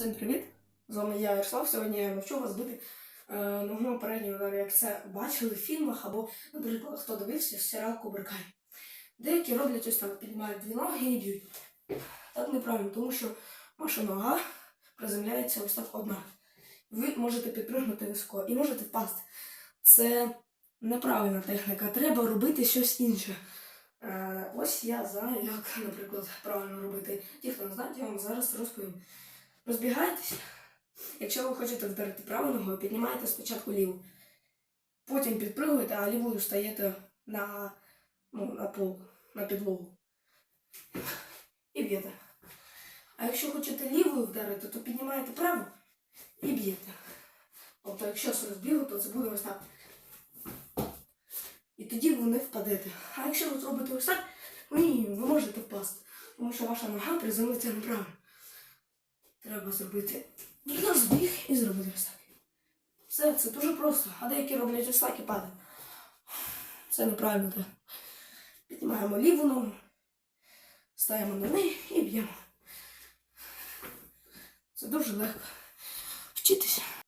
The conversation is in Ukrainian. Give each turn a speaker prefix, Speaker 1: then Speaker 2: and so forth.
Speaker 1: Всім привіт! З вами я Ярослав. Сьогодні я навчу вас бити е, передньої удару, як це бачили в фільмах або, наприклад, хто дивився серіал Кобра Кай. Деякі роблять ось так, піднімають дві ноги і б'ють. Так неправильно, тому що ваша нога приземляється ось так одна. Ви можете підпригнути високо і можете впасти. Це неправильна техніка. Треба робити щось інше. Е, ось я знаю, як, наприклад, правильно робити. Ті, хто не знає, я вам зараз розповім. Розбігайтесь. Якщо ви хочете вдарити правою ногою, піднімаєте спочатку ліву. Потім підпригуєте, а лівою стаєте на, ну, на пол, на підлогу. І б'єте. А якщо хочете лівою вдарити, то піднімаєте праву і б'єте. Тобто, якщо з розбігу, то це буде ось так. І тоді ви не впадете. А якщо ви зробите ось так, ні, ви можете впасти. Тому що ваша нога приземлиться неправильно. Треба зробити розбіг і зробити ось. Все, це дуже просто. А деякі роблять ось так падають. Це неправильно так. Піднімаємо ліву ногу, ставимо на неї і б'ємо. Це дуже легко. Вчитися.